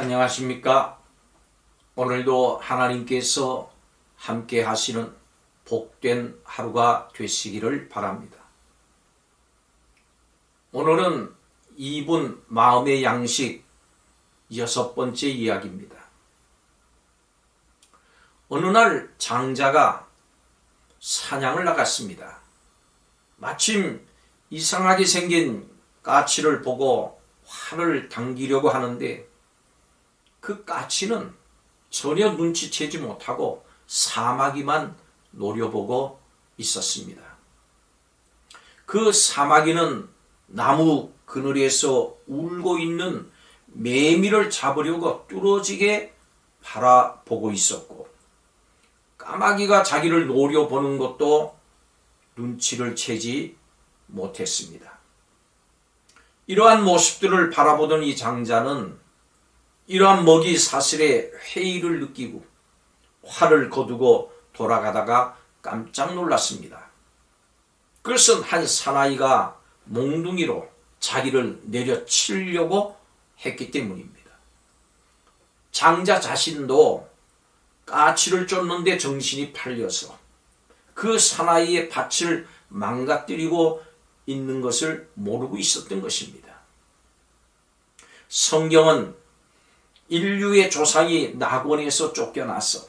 안녕하십니까? 오늘도 하나님께서 함께 하시는 복된 하루가 되시기를 바랍니다. 오늘은 2분 마음의 양식 여섯 번째 이야기입니다. 어느 날 장자가 사냥을 나갔습니다. 마침 이상하게 생긴 까치를 보고 활을 당기려고 하는데 그 까치는 전혀 눈치채지 못하고 사마귀만 노려보고 있었습니다. 그 사마귀는 나무 그늘에서 울고 있는 매미를 잡으려고 뚫어지게 바라보고 있었고 까마귀가 자기를 노려보는 것도 눈치를 채지 못했습니다. 이러한 모습들을 바라보던 이 장자는 이러한 먹이 사슬에 회의를 느끼고 활을 거두고 돌아가다가 깜짝 놀랐습니다. 그것은 한 사나이가 몽둥이로 자기를 내려치려고 했기 때문입니다. 장자 자신도 까치를 쫓는데 정신이 팔려서 그 사나이의 밭을 망가뜨리고 있는 것을 모르고 있었던 것입니다. 성경은 인류의 조상이 낙원에서 쫓겨나서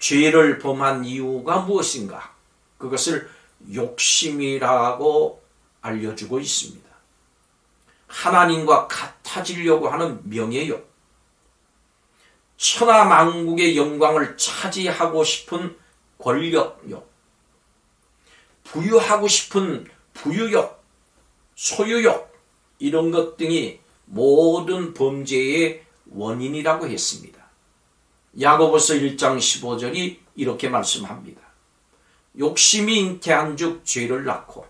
죄를 범한 이유가 무엇인가? 그것을 욕심이라고 알려주고 있습니다. 하나님과 같아지려고 하는 명예욕, 천하 만국의 영광을 차지하고 싶은 권력욕, 부유하고 싶은 부유욕, 소유욕, 이런 것 등이 모든 범죄의 원인이라고 했습니다. 야고보서 1장 15절이 이렇게 말씀합니다. 욕심이 잉태한 즉 죄를 낳고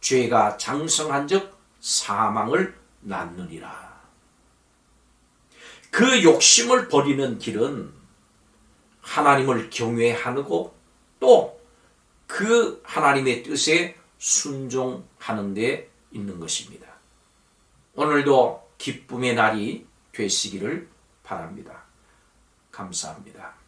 죄가 장성한 즉 사망을 낳느니라. 그 욕심을 버리는 길은 하나님을 경외하고 또 그 하나님의 뜻에 순종하는 데 있는 것입니다. 오늘도 기쁨의 날이 되시기를 바랍니다. 감사합니다.